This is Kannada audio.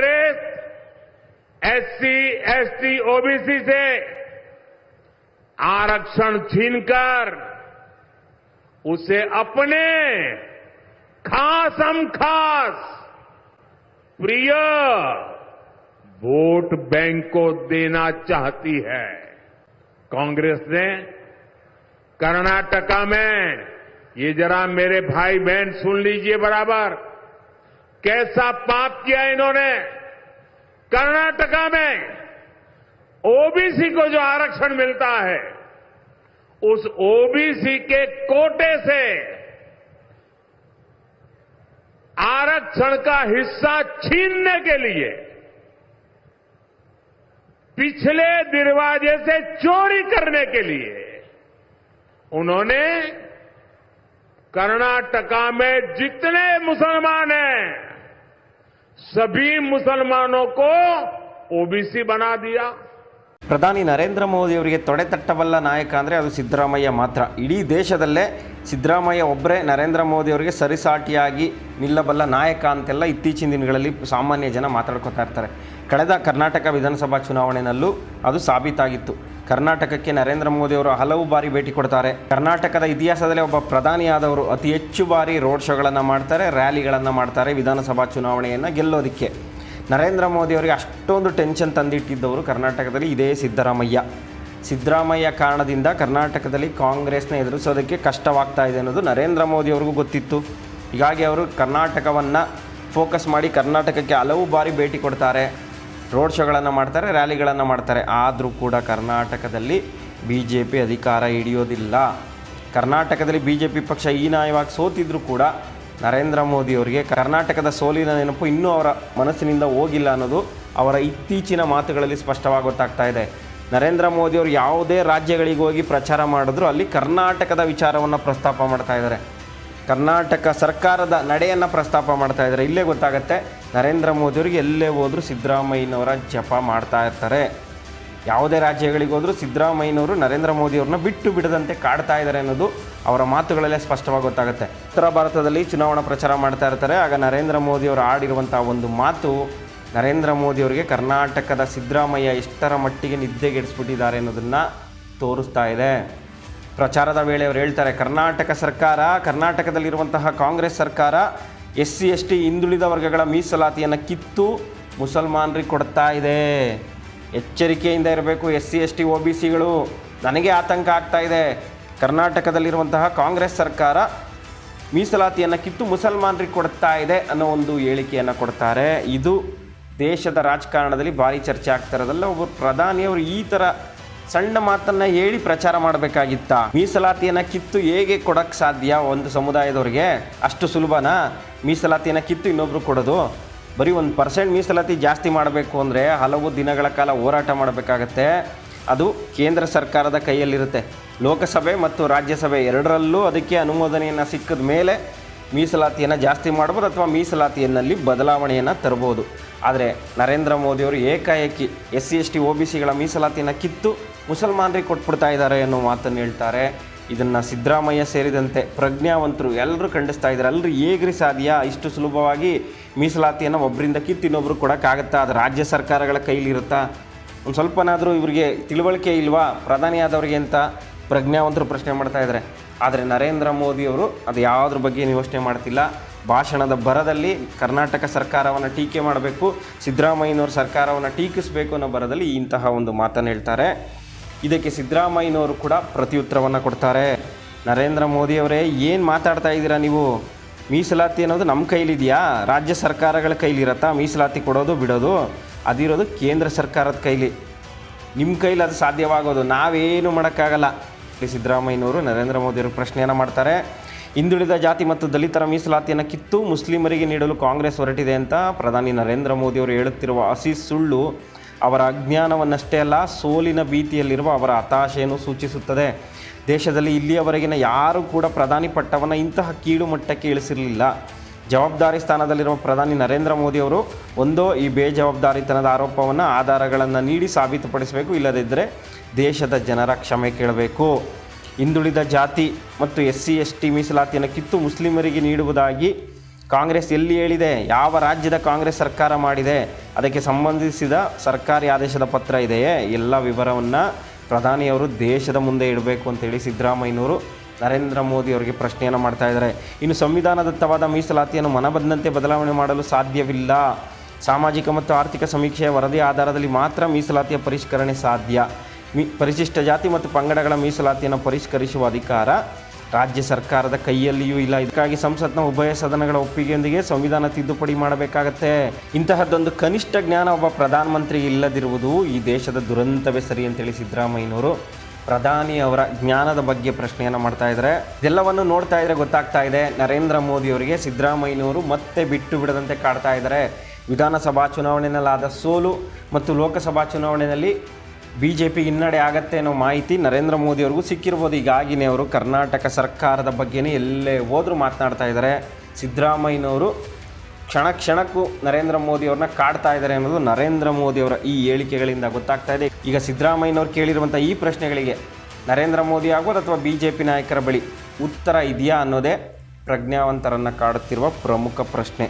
कांग्रेस, एससी, एसटी, ओबीसी से आरक्षण छीनकर उसे अपने खासम खास प्रिय वोट बैंक को देना चाहती है। कांग्रेस ने कर्नाटका में, ये जरा मेरे भाई बहन सुन लीजिए बराबर कैसा पाप किया इन्होंने? कर्नाटका में ओबीसी को जो आरक्षण मिलता है, उस ओबीसी के कोटे से आरक्षण का हिस्सा छीनने के लिए पिछले दरवाजे से चोरी करने के लिए उन्होंने कर्नाटका में जितने मुसलमान हैं सभी मुसलमानों को ओबीसी बना दिया ಪ್ರಧಾನಿ ನರೇಂದ್ರ ಮೋದಿ ಅವರಿಗೆ ತೊಡೆ ತಟ್ಟಬಲ್ಲ ನಾಯಕ ಅಂದರೆ ಅದು ಸಿದ್ದರಾಮಯ್ಯ ಮಾತ್ರ ಇಡೀ ದೇಶದಲ್ಲೇ ಸಿದ್ದರಾಮಯ್ಯ ಒಬ್ಬರೇ ನರೇಂದ್ರ ಮೋದಿ ಅವರಿಗೆ ಸರಿಸಾಟಿಯಾಗಿ ನಿಲ್ಲಬಲ್ಲ ನಾಯಕ ಅಂತೆಲ್ಲ ಇತ್ತೀಚಿನ ದಿನಗಳಲ್ಲಿ ಸಾಮಾನ್ಯ ಜನ ಮಾತಾಡ್ಕೊತಾ ಇರ್ತಾರೆ ಕಳೆದ ಕರ್ನಾಟಕ ವಿಧಾನಸಭಾ ಚುನಾವಣೆಯಲ್ಲೂ ಅದು ಸಾಬೀತಾಗಿತ್ತು ಕರ್ನಾಟಕಕ್ಕೆ ನರೇಂದ್ರ ಮೋದಿ ಅವರು ಹಲವು ಬಾರಿ ಭೇಟಿ ಕೊಡ್ತಾರೆ. ಕರ್ನಾಟಕದ ಇತಿಹಾಸದಲ್ಲಿ ಒಬ್ಬ ಪ್ರಧಾನಿಯಾದವರು ಅತಿ ಹೆಚ್ಚು ಬಾರಿ ರೋಡ್ ಶೋಗಳನ್ನು ಮಾಡ್ತಾರೆ, ರ್ಯಾಲಿಗಳನ್ನು ಮಾಡ್ತಾರೆ, ವಿಧಾನಸಭಾ ಚುನಾವಣೆಯನ್ನು ಗೆಲ್ಲೋದಕ್ಕೆ. ನರೇಂದ್ರ ಮೋದಿ ಅವರಿಗೆ ಅಷ್ಟೊಂದು ಟೆನ್ಷನ್ ತಂದಿಟ್ಟಿದ್ದವರು ಕರ್ನಾಟಕದಲ್ಲಿ ಇದೇ ಸಿದ್ದರಾಮಯ್ಯ. ಸಿದ್ದರಾಮಯ್ಯ ಕಾರಣದಿಂದ ಕರ್ನಾಟಕದಲ್ಲಿ ಕಾಂಗ್ರೆಸ್ನ ಎದುರಿಸೋದಕ್ಕೆ ಕಷ್ಟವಾಗ್ತಾ ಇದೆ ಅನ್ನೋದು ನರೇಂದ್ರ ಮೋದಿ ಅವ್ರಿಗೂ ಗೊತ್ತಿತ್ತು. ಹೀಗಾಗಿ ಅವರು ಕರ್ನಾಟಕವನ್ನು ಫೋಕಸ್ ಮಾಡಿ ಕರ್ನಾಟಕಕ್ಕೆ ಹಲವು ಬಾರಿ ಭೇಟಿ ಕೊಡ್ತಾರೆ. ರೋಡ್ ಶೋಗಳನ್ನು ಮಾಡ್ತಾರೆ, ರ್ಯಾಲಿಗಳನ್ನು ಮಾಡ್ತಾರೆ. ಆದರೂ ಕೂಡ ಕರ್ನಾಟಕದಲ್ಲಿ ಬಿ ಜೆ ಪಿ ಅಧಿಕಾರ ಹಿಡಿಯೋದಿಲ್ಲ. ಕರ್ನಾಟಕದಲ್ಲಿ ಬಿ ಜೆ ಪಿ ಪಕ್ಷ ಹೀನಾಯವಾಗಿ ಸೋತಿದ್ರೂ ಕೂಡ ನರೇಂದ್ರ ಮೋದಿ ಅವರಿಗೆ ಕರ್ನಾಟಕದ ಸೋಲಿನ ನೆನಪು ಇನ್ನೂ ಅವರ ಮನಸ್ಸಿನಿಂದ ಹೋಗಿಲ್ಲ ಅನ್ನೋದು ಅವರ ಇತ್ತೀಚಿನ ಮಾತುಗಳಲ್ಲಿ ಸ್ಪಷ್ಟವಾಗಿ ಗೊತ್ತಾಗ್ತಾ ಇದೆ. ನರೇಂದ್ರ ಮೋದಿ ಅವರು ಯಾವುದೇ ರಾಜ್ಯಗಳಿಗೆ ಹೋಗಿ ಪ್ರಚಾರ ಮಾಡಿದ್ರು ಅಲ್ಲಿ ಕರ್ನಾಟಕದ ವಿಚಾರವನ್ನು ಪ್ರಸ್ತಾಪ ಮಾಡ್ತಾ ಇದ್ದಾರೆ. ಕರ್ನಾಟಕ ಸರ್ಕಾರದ ನಡೆಯನ್ನು ಪ್ರಸ್ತಾಪ ಮಾಡ್ತಾ ಇದ್ದಾರೆ. ಇಲ್ಲೇ ಗೊತ್ತಾಗುತ್ತೆ, ನರೇಂದ್ರ ಮೋದಿಯವರಿಗೆ ಎಲ್ಲೇ ಹೋದರೂ ಸಿದ್ದರಾಮಯ್ಯನವರ ಜಪ ಮಾಡ್ತಾ ಇರ್ತಾರೆ. ಯಾವುದೇ ರಾಜ್ಯಗಳಿಗೆ ಹೋದರೂ ಸಿದ್ದರಾಮಯ್ಯನವರು ನರೇಂದ್ರ ಮೋದಿಯವ್ರನ್ನ ಬಿಟ್ಟು ಬಿಡದಂತೆ ಕಾಡ್ತಾ ಇದ್ದಾರೆ ಅನ್ನೋದು ಅವರ ಮಾತುಗಳಲ್ಲೇ ಸ್ಪಷ್ಟವಾಗಿ ಗೊತ್ತಾಗುತ್ತೆ. ಉತ್ತರ ಭಾರತದಲ್ಲಿ ಚುನಾವಣಾ ಪ್ರಚಾರ ಮಾಡ್ತಾ ಇರ್ತಾರೆ. ಆಗ ನರೇಂದ್ರ ಮೋದಿಯವರು ಆಡಿರುವಂಥ ಒಂದು ಮಾತು, ನರೇಂದ್ರ ಮೋದಿಯವರಿಗೆ ಕರ್ನಾಟಕದ ಸಿದ್ದರಾಮಯ್ಯ ಎಷ್ಟರ ಮಟ್ಟಿಗೆ ನಿದ್ದೆಗೆಡಿಸ್ಬಿಟ್ಟಿದ್ದಾರೆ ಅನ್ನೋದನ್ನು ತೋರಿಸ್ತಾ ಇದೆ. ಪ್ರಚಾರದ ವೇಳೆ ಅವರು ಹೇಳ್ತಾರೆ, ಕರ್ನಾಟಕ ಸರ್ಕಾರ, ಕರ್ನಾಟಕದಲ್ಲಿರುವಂತಹ ಕಾಂಗ್ರೆಸ್ ಸರ್ಕಾರ ಎಸ್ ಸಿ ಎಸ್ ಟಿ ಹಿಂದುಳಿದ ವರ್ಗಗಳ ಮೀಸಲಾತಿಯನ್ನು ಕಿತ್ತು ಮುಸಲ್ಮಾನರಿಗೆ ಕೊಡ್ತಾ ಇದೆ. ಎಚ್ಚರಿಕೆಯಿಂದ ಇರಬೇಕು S C S T O B ಸಿಗಳು. ನನಗೆ ಆತಂಕ ಆಗ್ತಾ ಇದೆ. ಕರ್ನಾಟಕದಲ್ಲಿರುವಂತಹ ಕಾಂಗ್ರೆಸ್ ಸರ್ಕಾರ ಮೀಸಲಾತಿಯನ್ನು ಕಿತ್ತು ಮುಸಲ್ಮಾನರಿಗೆ ಕೊಡ್ತಾ ಇದೆ ಅನ್ನೋ ಒಂದು ಹೇಳಿಕೆಯನ್ನು ಕೊಡ್ತಾರೆ. ಇದು ದೇಶದ ರಾಜಕಾರಣದಲ್ಲಿ ಭಾರಿ ಚರ್ಚೆ ಆಗ್ತಾ ಇರೋದಲ್ಲ, ಒಬ್ಬರು ಪ್ರಧಾನಿಯವರು ಈ ಥರ ಸಣ್ಣ ಮಾತನ್ನ ಹೇಳಿ ಪ್ರಚಾರ ಮಾಡಬೇಕಾಗಿತ್ತ. ಮೀಸಲಾತಿಯನ್ನ ಕಿತ್ತು ಹೇಗೆ ಕೊಡಕ್ಕೆ ಸಾಧ್ಯ ಒಂದು ಸಮುದಾಯದವ್ರಿಗೆ? ಅಷ್ಟು ಸುಲಭನಾ? ಮೀಸಲಾತಿಯನ್ನ ಕಿತ್ತು ಇನ್ನೊಬ್ರು ಕೊಡೋದು? ಬರೀ ಒಂದು ಪರ್ಸೆಂಟ್ ಮೀಸಲಾತಿ ಜಾಸ್ತಿ ಮಾಡಬೇಕು ಅಂದರೆ ಹಲವು ದಿನಗಳ ಕಾಲ ಹೋರಾಟ ಮಾಡಬೇಕಾಗತ್ತೆ. ಅದು ಕೇಂದ್ರ ಸರ್ಕಾರದ ಕೈಯಲ್ಲಿರುತ್ತೆ. ಲೋಕಸಭೆ ಮತ್ತು ರಾಜ್ಯಸಭೆ ಎರಡರಲ್ಲೂ ಅದಕ್ಕೆ ಅನುಮೋದನೆಯನ್ನು ಸಿಕ್ಕಿದ ಮೇಲೆ ಮೀಸಲಾತಿಯನ್ನು ಜಾಸ್ತಿ ಮಾಡ್ಬೋದು ಅಥವಾ ಮೀಸಲಾತಿಯನ್ನಲ್ಲಿ ಬದಲಾವಣೆಯನ್ನು ತರ್ಬೋದು. ಆದರೆ ನರೇಂದ್ರ ಮೋದಿಯವರು ಏಕಾಏಕಿ S C S T O B ಸಿಗಳ ಮೀಸಲಾತಿಯನ್ನು ಕಿತ್ತು ಮುಸಲ್ಮಾನರಿಗೆ ಕೊಟ್ಬಿಡ್ತಾ ಇದ್ದಾರೆ ಅನ್ನೋ ಮಾತನ್ನು ಹೇಳ್ತಾರೆ. ಇದನ್ನು ಸಿದ್ದರಾಮಯ್ಯ ಸೇರಿದಂತೆ ಪ್ರಜ್ಞಾವಂತರು ಎಲ್ಲರೂ ಖಂಡಿಸ್ತಾ ಇದ್ದಾರೆ. ಎಲ್ಲರೂ ಹೇಗ್ರಿ ಸಾಧ್ಯ? ಇಷ್ಟು ಸುಲಭವಾಗಿ ಮೀಸಲಾತಿಯನ್ನು ಒಬ್ಬರಿಂದ ಕಿತ್ತು ಇನ್ನೊಬ್ರು ಕೊಡೋಕ್ಕಾಗತ್ತಾ ಅದು ರಾಜ್ಯ ಸರ್ಕಾರಗಳ ಕೈಲಿರುತ್ತಾ? ಒಂದು ಸ್ವಲ್ಪನಾದರೂ ಇವರಿಗೆ ತಿಳುವಳಿಕೆ ಇಲ್ವಾ? ಪ್ರಧಾನಿಯಾದವ್ರಿಗೆ ಅಂತ? ಪ್ರಜ್ಞಾವಂತರು ಪ್ರಶ್ನೆ ಮಾಡ್ತಾ ಇದ್ದಾರೆ. ಆದರೆ ನರೇಂದ್ರ ಮೋದಿಯವರು ಅದು ಯಾವುದ್ರ ಬಗ್ಗೆ ಯೋಚನೆ ಮಾಡ್ತಿಲ್ಲ? ಭಾಷಣದ ಬರದಲ್ಲಿ ಕರ್ನಾಟಕ ಸರ್ಕಾರವನ್ನು ಟೀಕೆ ಮಾಡಬೇಕು, ಸಿದ್ದರಾಮಯ್ಯನವರು ಸರ್ಕಾರವನ್ನು ಟೀಕಿಸಬೇಕು ಅನ್ನೋ ಬರದಲ್ಲಿ ಇಂತಹ ಒಂದು ಮಾತನ್ನು ಹೇಳ್ತಾರೆ. ಇದಕ್ಕೆ ಸಿದ್ದರಾಮಯ್ಯನವರು ಕೂಡ ಪ್ರತಿಯುತ್ತರವನ್ನು ಕೊಡ್ತಾರೆ. ನರೇಂದ್ರ ಮೋದಿಯವರೇ ಏನು ಮಾತಾಡ್ತಾ ಇದ್ದೀರಾ ನೀವು? ಮೀಸಲಾತಿ ಅನ್ನೋದು ನಮ್ಮ ಕೈಲಿದೆಯಾ? ರಾಜ್ಯ ಸರ್ಕಾರಗಳ ಕೈಲಿರತ್ತಾ? ಮೀಸಲಾತಿ ಕೊಡೋದು, ಬಿಡೋದು? ಅದಿರೋದು ಕೇಂದ್ರ ಸರ್ಕಾರದ ಕೈಲಿ. ನಿಮ್ಮ ಕೈಲಿ ಅದು ಸಾಧ್ಯವಾಗೋದು. ನಾವೇನು ಮಾಡೋಕ್ಕಾಗಲ್ಲ. ಇಲ್ಲಿ ಸಿದ್ದರಾಮಯ್ಯನವರು ನರೇಂದ್ರ ಮೋದಿಯವರು ಪ್ರಶ್ನೆಯನ್ನು ಮಾಡ್ತಾರೆ. ಹಿಂದುಳಿದ ಜಾತಿ ಮತ್ತು ದಲಿತರ ಮೀಸಲಾತಿಯನ್ನು ಕಿತ್ತು ಮುಸ್ಲಿಮರಿಗೆ ನೀಡಲು ಕಾಂಗ್ರೆಸ್ ಹೊರಟಿದೆ ಅಂತ ಪ್ರಧಾನಿ ನರೇಂದ್ರ ಮೋದಿಯವರು ಹೇಳುತ್ತಿರುವ ಹಸಿ ಸುಳ್ಳು ಅವರ ಅಜ್ಞಾನವನ್ನಷ್ಟೇ ಅಲ್ಲ, ಸೋಲಿನ ಭೀತಿಯಲ್ಲಿರುವ ಅವರ ಹತಾಶೆಯನ್ನು ಸೂಚಿಸುತ್ತದೆ. ದೇಶದಲ್ಲಿ ಇಲ್ಲಿಯವರೆಗಿನ ಯಾರೂ ಕೂಡ ಪ್ರಧಾನಿ ಪಟ್ಟವನ್ನು ಇಂತಹ ಕೀಳು ಮಟ್ಟಕ್ಕೆ ಇಳಿಸಿರಲಿಲ್ಲ. ಜವಾಬ್ದಾರಿ ಸ್ಥಾನದಲ್ಲಿರುವ ಪ್ರಧಾನಿ ನರೇಂದ್ರ ಮೋದಿಯವರು ಒಂದೋ ಈ ಬೇಜವಾಬ್ದಾರಿತನದ ಆರೋಪವನ್ನು, ಆಧಾರಗಳನ್ನು ನೀಡಿ ಸಾಬೀತುಪಡಿಸಬೇಕು ಇಲ್ಲದಿದ್ದರೆ ದೇಶದ ಜನರ ಕ್ಷಮೆ ಕೇಳಬೇಕು. ಹಿಂದುಳಿದ ಜಾತಿ ಮತ್ತು ಎಸ್ ಸಿ, ಎಸ್ ಟಿ ಮೀಸಲಾತಿಯನ್ನು ಕಿತ್ತು ಮುಸ್ಲಿಮರಿಗೆ ನೀಡುವುದಾಗಿ ಕಾಂಗ್ರೆಸ್ ಎಲ್ಲಿ ಹೇಳಿದೆ, ಯಾವ ರಾಜ್ಯದ ಕಾಂಗ್ರೆಸ್ ಸರ್ಕಾರ ಮಾಡಿದೆ, ಅದಕ್ಕೆ ಸಂಬಂಧಿಸಿದ ಸರ್ಕಾರಿ ಆದೇಶದ ಪತ್ರ ಇದೆಯೇ? ಎಲ್ಲ ವಿವರವನ್ನು ಪ್ರಧಾನಿಯವರು ದೇಶದ ಮುಂದೆ ಇಡಬೇಕು ಅಂತೇಳಿ ಸಿದ್ದರಾಮಯ್ಯನವರು ನರೇಂದ್ರ ಮೋದಿ ಅವರಿಗೆ ಪ್ರಶ್ನೆಯನ್ನು ಮಾಡ್ತಾ ಇದ್ದಾರೆ. ಇನ್ನು ಸಂವಿಧಾನದತ್ತವಾದ ಮೀಸಲಾತಿಯನ್ನು ಮನಬಂದಂತೆ ಬದಲಾವಣೆ ಮಾಡಲು ಸಾಧ್ಯವಿಲ್ಲ. ಸಾಮಾಜಿಕ ಮತ್ತು ಆರ್ಥಿಕ ಸಮೀಕ್ಷೆಯ ವರದಿ ಆಧಾರದಲ್ಲಿ ಮಾತ್ರ ಮೀಸಲಾತಿಯ ಪರಿಷ್ಕರಣೆ ಸಾಧ್ಯ. ಮಿ, ಪರಿಶಿಷ್ಟ ಜಾತಿ ಮತ್ತು ಪಂಗಡಗಳ ಮೀಸಲಾತಿಯನ್ನು ಪರಿಷ್ಕರಿಸುವ ಅಧಿಕಾರ ರಾಜ್ಯ ಸರ್ಕಾರದ ಕೈಯಲ್ಲಿಯೂ ಇಲ್ಲ. ಇದಕ್ಕಾಗಿ ಸಂಸತ್ನ ಉಭಯ ಸದನಗಳ ಒಪ್ಪಿಗೆಯೊಂದಿಗೆ ಸಂವಿಧಾನ ತಿದ್ದುಪಡಿ ಮಾಡಬೇಕಾಗತ್ತೆ. ಇಂತಹದ್ದೊಂದು ಕನಿಷ್ಠ ಜ್ಞಾನ ಒಬ್ಬ ಪ್ರಧಾನಮಂತ್ರಿ ಇಲ್ಲದಿರುವುದು ಈ ದೇಶದ ದುರಂತವೇ ಸರಿ ಅಂತೇಳಿ ಸಿದ್ದರಾಮಯ್ಯನವರು ಪ್ರಧಾನಿ ಅವರ ಜ್ಞಾನದ ಬಗ್ಗೆ ಪ್ರಶ್ನೆಯನ್ನು ಮಾಡ್ತಾ ಇದ್ದಾರೆ. ಇದೆಲ್ಲವನ್ನು ನೋಡ್ತಾ ಇದ್ರೆ ಗೊತ್ತಾಗ್ತಾ ಇದೆ, ನರೇಂದ್ರ ಮೋದಿ ಅವರಿಗೆ ಸಿದ್ದರಾಮಯ್ಯನವರು ಮತ್ತೆ ಬಿಟ್ಟು ಬಿಡದಂತೆ ಕಾಡ್ತಾ ಇದ್ದಾರೆ. ವಿಧಾನಸಭಾ ಚುನಾವಣೆಯಲ್ಲಾದ ಸೋಲು ಮತ್ತು ಲೋಕಸಭಾ ಚುನಾವಣೆಯಲ್ಲಿ ಬಿ ಜೆ ಪಿ ಹಿನ್ನಡೆ ಆಗತ್ತೆ ಅನ್ನೋ ಮಾಹಿತಿ ನರೇಂದ್ರ ಮೋದಿ ಅವ್ರಿಗೂ ಸಿಕ್ಕಿರ್ಬೋದು. ಈಗಾಗಿನೇ ಅವರು ಕರ್ನಾಟಕ ಸರ್ಕಾರದ ಬಗ್ಗೆನೇ ಎಲ್ಲೇ ಹೋದರೂ ಮಾತನಾಡ್ತಾ ಇದ್ದಾರೆ. ಸಿದ್ದರಾಮಯ್ಯನವರು ಕ್ಷಣ ಕ್ಷಣಕ್ಕೂ ನರೇಂದ್ರ ಮೋದಿ ಅವ್ರನ್ನ ಕಾಡ್ತಾ ಇದ್ದಾರೆ ಅನ್ನೋದು ನರೇಂದ್ರ ಮೋದಿ ಅವರ ಈ ಹೇಳಿಕೆಗಳಿಂದ ಗೊತ್ತಾಗ್ತಾ ಇದೆ. ಈಗ ಸಿದ್ದರಾಮಯ್ಯನವ್ರು ಕೇಳಿರುವಂಥ ಈ ಪ್ರಶ್ನೆಗಳಿಗೆ ನರೇಂದ್ರ ಮೋದಿ ಆಗ್ಬೋದು ಅಥವಾ ಬಿ ಜೆ ಪಿ ನಾಯಕರ ಬಳಿ ಉತ್ತರ ಇದೆಯಾ ಅನ್ನೋದೇ ಪ್ರಜ್ಞಾವಂತರನ್ನು ಕಾಡುತ್ತಿರುವ ಪ್ರಮುಖ ಪ್ರಶ್ನೆ.